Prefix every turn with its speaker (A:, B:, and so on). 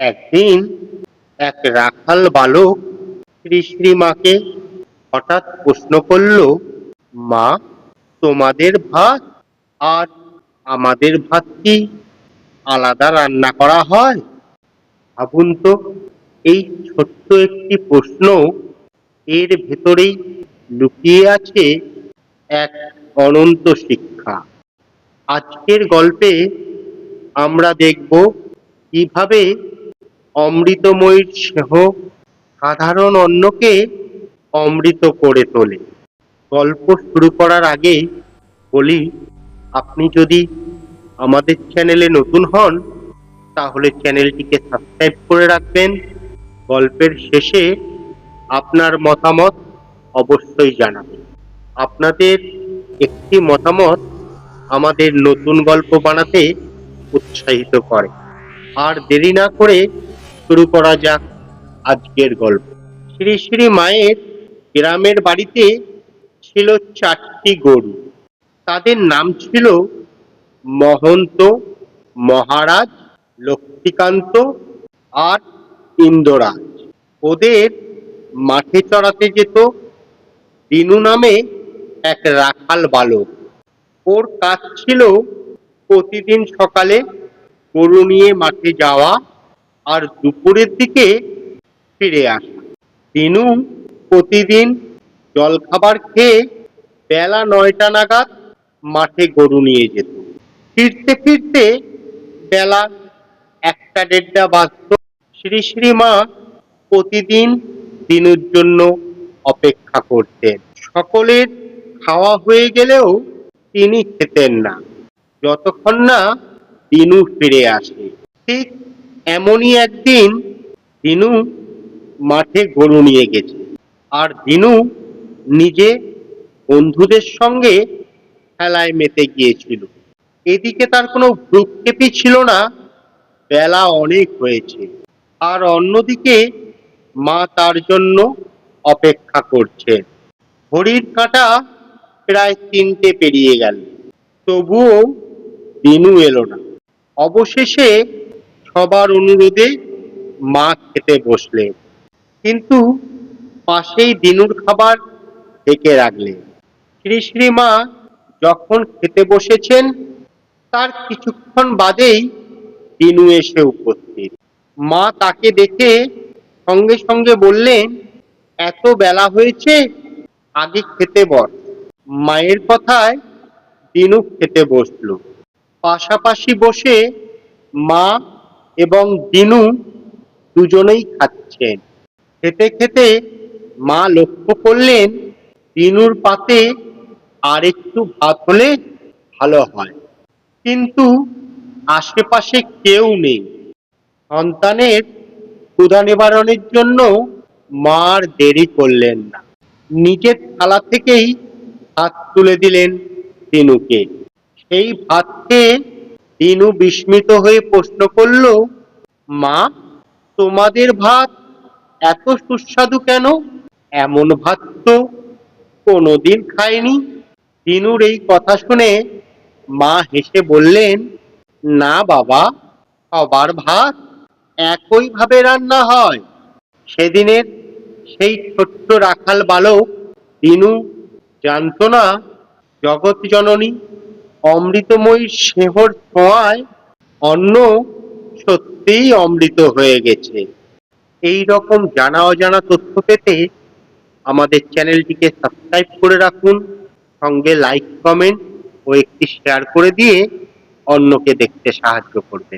A: একদিন এক রাখাল বালক শ্রীমাকে হঠাৎ প্রশ্ন করল, মা, তোমাদের ভাত আর আমাদের ভাত কি আলাদা রান্না করা হয়? ভাবুন তো, এই ছোট্ট একটি প্রশ্ন এর ভেতরেই লুকিয়ে আছে এক অনন্ত শিক্ষা। আজকের গল্পে আমরা দেখব কীভাবে অমৃতময়ীর স্নেহ সাধারণ অন্নকে অমৃত করে তোলে। গল্প শুরু করার আগে বলি, আপনি যদি আমাদের চ্যানেলে নতুন হন, তাহলে চ্যানেলটিকে সাবস্ক্রাইব করে রাখবেন। গল্পের শেষে আপনার মতামত অবশ্যই জানাবেন। আপনাদের একটি মতামত আমাদের নতুন গল্প বানাতে উৎসাহিত করে। আর দেরি না করে শুরু করা যাক আজকের গল্প। শ্রী শ্রী মায়ের গ্রামের বাড়িতে ছিল চারটি গরু। তাদের নাম ছিল মহন্ত, মহারাজ, লক্ষ্মীকান্ত আর ইন্দ্ররাজ। ওদের মাঠে চড়াতে যেত দিনু নামে এক রাখাল বালক। ওর কাজ ছিল প্রতিদিন সকালে গরু নিয়ে মাঠে যাওয়া আর দুপুরের দিকে ফিরে আসা। দিনু প্রতিদিন জলখাবার খেয়ে বেলা নয়টা নাগাদ মাঠে গরু নিয়ে যেত। ফিরতে ফিরতে বেলা একটা দেড়টা বাজত। শ্রী শ্রী মা প্রতিদিন দিনুর জন্য অপেক্ষা করতেন। সকলের খাওয়া হয়ে গেলেও তিনি খেতেন না। যতক্ষণ না দিনু ফিরে আসে, ঠিক এমনই একদিন দিনু মাঠে গরু নিয়ে গেছে। আর দিনু নিজে বন্ধুদের সঙ্গে খেলায় মেতে গিয়েছিল। এদিকে তার কোনো ভ্রুক্ষেপই ছিল না, বেলা অনেক হয়েছে। আর অন্যদিকে মা তার জন্য অপেক্ষা করছে। ঘড়ির কাঁটা প্রায় তিনটে পেরিয়ে গেল। তবুও দিনু এলো না। অবশেষে সবার অনুরোধে মা খেতে বসলেন। কিন্তু পাশেই দিনুর খাবার ঢেকে রাখলেন। শ্রী শ্রী মা যখন খেতে বসেছেন, তার কিছুক্ষণ বাদেই দিনু এসে উপস্থিত। মা তাকে দেখে সঙ্গে সঙ্গে বললেন, এত বেলা হয়েছে, আগে খেতে বস। মায়ের কথায় দিনু খেতে বসল। পাশাপাশি বসে মা এবং দিনু দুজনেই খাচ্ছেন। খেতে খেতে মা লক্ষ্য করলেন, দিনুর পাতে আর একটু ভাত হলে ভালো হয়। কিন্তু আশেপাশে কেউ নেই। সন্তানের ক্ষুধা নিবারণের জন্য মার দেরি করলেন না। নিজের থালা থেকেই ভাত তুলে দিলেন দিনুকে। সেই ভাত খেয়ে দিনু বিস্মিত হয়ে প্রশ্ন করল, মা, তোমাদের ভাত এত সুস্বাদু কেন? এমন ভাত তো কোনোদিন খায়নি দিনুর এই কথা শুনে মা হেসে বললেন, না বাবা, সবার ভাত একইভাবে রান্না হয়। সেদিনের সেই ছোট্ট রাখাল বালক দিনু জানত না জগৎ জননী অমৃতময়ী শেহর ছোঁয়ায় অন্ন সত্যিই অমৃত হয়ে গেছে। এই রকম জানা অজানা তথ্য পেতে আমাদের চ্যানেলটিকে সাবস্ক্রাইব করে রাখুন, সঙ্গে লাইক, কমেন্ট ও একটি শেয়ার করে দিয়ে অন্যকে দেখতে সাহায্য করবে